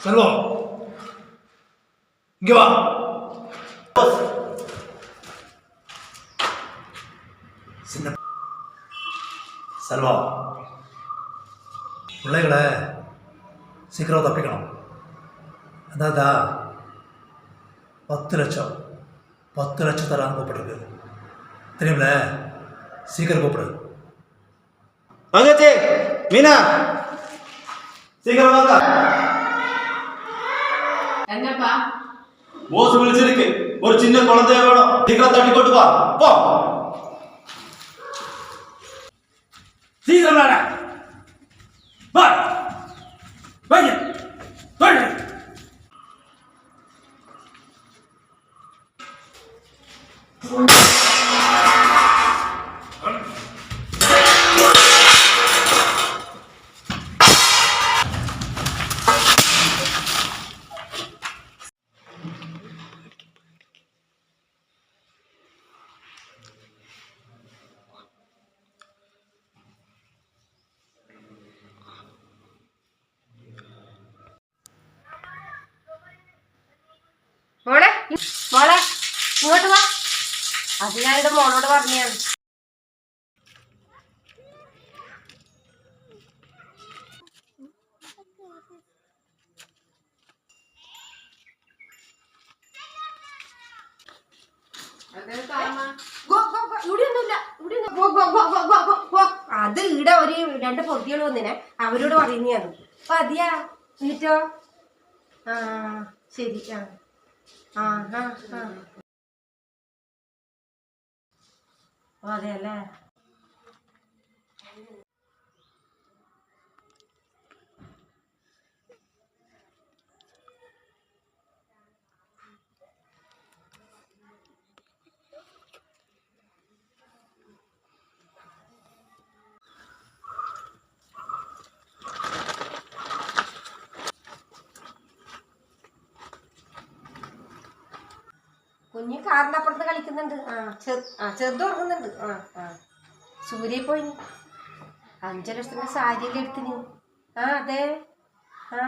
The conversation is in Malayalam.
셀로 이게 봐. செல்வா பிள்ளைகளை சீக்கிரம் தப்பிக்கணும். அதாதா பத்து லட்சம் பத்து லட்சம் தரான்னு கூப்பிட்டுருக்கு. தெரியுமில சீக்கிரம் கூப்பிடு. தங்கச்சி மீனா. சீக்கிரம் வாங்க. என்னப்பா? போஸ் விழிச்சிருக்கு. ஒரு சின்ன குழந்தைய வேணும். சீக்கிரம் தட்டி கொண்டு வா போ. 谁怎么来的？慢，慢点，慢。ഇങ്ങോട്ട് വാ. അത് എന്റെ മോളോട് പറഞ്ഞാണ്. അത് ഇവിടെ ഒരു രണ്ട് പൊതികൾ വന്നിനെ. അവരോട് പറയുന്നതാണ് അപ്പൊ അതിയാ. എന്നിട്ടോ? ആ ശരി ആ ആ ആ. Oh, 嘞 കുഞ്ഞ് കാറിന്റെ അപ്പുറത്ത് കളിക്കുന്നുണ്ട്. ആ ചെറു ആ ചെറുത് ഉറങ്ങുന്നുണ്ട്. ആ ആ. സൂര്യ പോയി. അഞ്ചു ലക്ഷത്തിന്റെ സാരിയൊക്കെ എടുത്തിന് ആ അതെ. ആ.